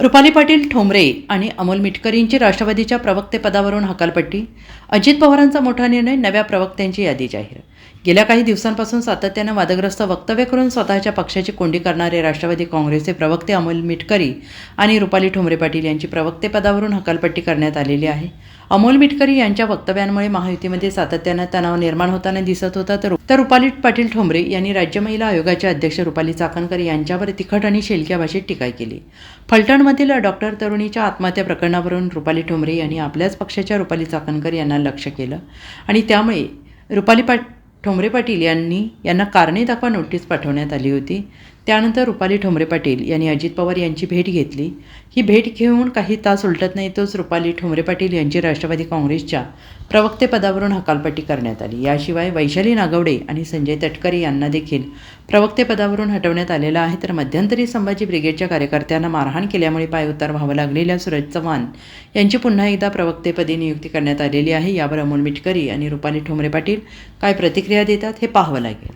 रुपाली पाटील ठोंबरे आणि अमोल मिटकरींची राष्ट्रवादीच्या प्रवक्तेपदावरून हकालपट्टी अजित पवारांचा मोठा निर्णय नव्या प्रवक्त्यांची यादी जाहीर. गेल्या काही दिवसांपासून सातत्यानं वादग्रस्त वक्तव्य करून स्वतःच्या पक्षाची कोंडी करणारे राष्ट्रवादी काँग्रेसचे प्रवक्ते अमोल मिटकरी आणि रुपाली ठोंबरे पाटील यांची प्रवक्तेपदावरून हकालपट्टी करण्यात आलेली आहे. अमोल मिटकरी यांच्या वक्तव्यांमुळे महायुतीमध्ये सातत्यानं तणाव निर्माण होताना दिसत होता तर तर रुपाली पाटील ठोंबरे यांनी राज्य महिला आयोगाच्या अध्यक्ष रुपाली चाकणकर यांच्यावर तिखट आणि शेलक्या भाषेत टीका केली. फलटणमधील डॉक्टर तरुणीच्या आत्महत्या प्रकरणावरून रुपाली ठोंबरे यांनी आपल्याच पक्षाच्या रुपाली चाकणकर यांना लक्ष केलं आणि त्यामुळे रुपाली पाट ठोंबरे पाटील यांनी यांना कारणे दाखवा नोटीस पाठवण्यात आली होती. त्यानंतर रुपाली ठोंबरे पाटील यांनी अजित पवार यांची भेट घेतली. ही भेट घेऊन काही तास उलटत नाही तोच रुपाली ठोंबरे पाटील यांची राष्ट्रवादी काँग्रेसच्या प्रवक्तेपदावरून हकालपट्टी करण्यात आली. याशिवाय वैशाली नागवडे आणि संजय तटकरे यांना देखील प्रवक्तेपदावरून हटवण्यात आलेलं आहे. तर मध्यंतरी संभाजी ब्रिगेडच्या कार्यकर्त्यांना मारहाण केल्यामुळे पायउतार व्हावं लागलेल्या सुरज चव्हाण यांची पुन्हा एकदा प्रवक्तेपदी नियुक्ती करण्यात आलेली आहे. यावर अमोल मिटकरी आणि रुपाली ठोंबरे पाटील काय प्रतिक्रिया देतात हे पाहावं लागेल.